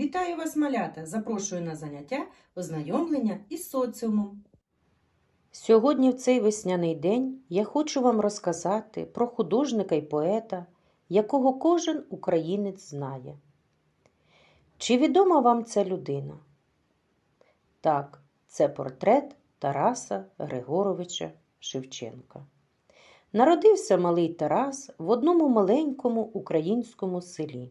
Вітаю вас, малята! Запрошую на заняття ознайомлення із соціумом. Сьогодні, в цей весняний день, я хочу вам розказати про художника і поета, якого кожен українець знає. Чи відома вам ця людина? Так, це портрет Тараса Григоровича Шевченка. Народився малий Тарас в одному маленькому українському селі.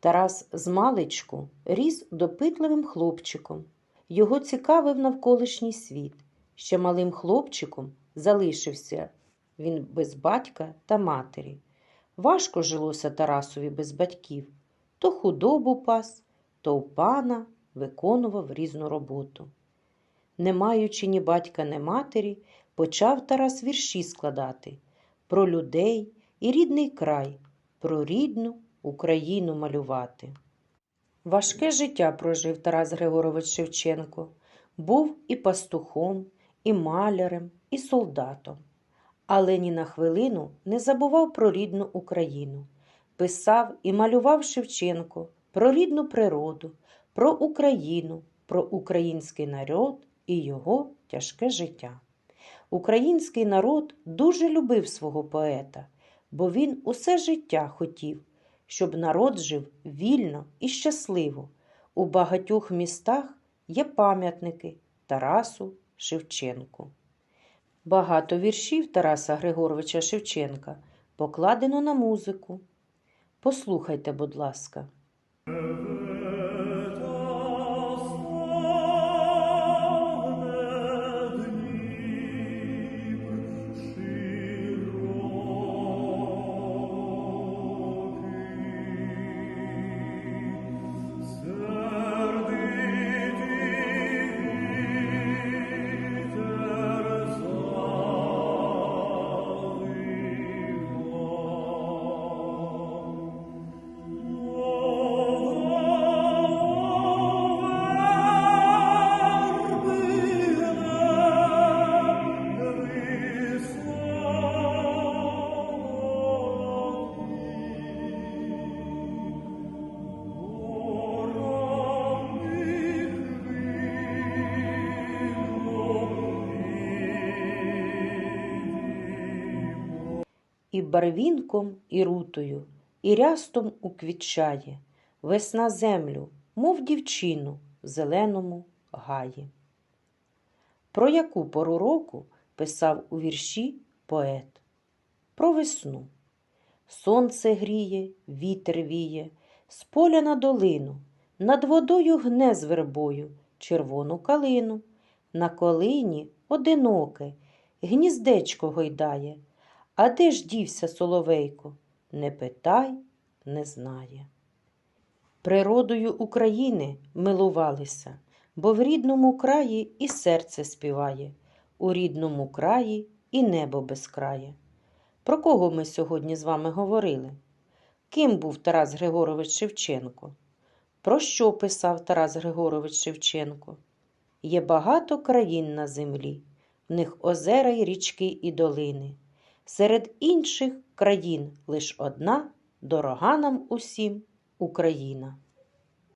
Тарас з маличку ріс допитливим хлопчиком. Його цікавив навколишній світ. Ще малим хлопчиком залишився він без батька та матері. Важко жилося Тарасові без батьків. То худобу пас, то у пана виконував різну роботу. Не маючи ні батька, ні матері, почав Тарас вірші складати про людей і рідний край, про рідну Україну малювати. Важке життя прожив Тарас Григорович Шевченко. Був і пастухом, і малярем, і солдатом. Але ні на хвилину не забував про рідну Україну. Писав і малював Шевченко про рідну природу, про Україну, про український народ і його тяжке життя. Український народ дуже любив свого поета, бо він усе життя хотів, щоб народ жив вільно і щасливо. У багатьох містах є пам'ятники Тарасу Шевченку. Багато віршів Тараса Григоровича Шевченка покладено на музику. Послухайте, будь ласка. І барвінком, і рутою, і рястом уквітчає весна землю, мов дівчину в зеленому гаї. Про яку пору року писав у вірші поет? Про весну. Сонце гріє, вітер віє, з поля на долину, над водою гне з вербою червону калину, на колині одиноке, гніздечко гойдає. А де ж дівся соловейко? Не питай, не знає. Природою України милувалися, бо в рідному краї і серце співає, у рідному краї і небо безкрає. Про кого ми сьогодні з вами говорили? Ким був Тарас Григорович Шевченко? Про що писав Тарас Григорович Шевченко? Є багато країн на землі, в них озера й річки і долини. Серед інших країн лиш одна, дорога нам усім Україна.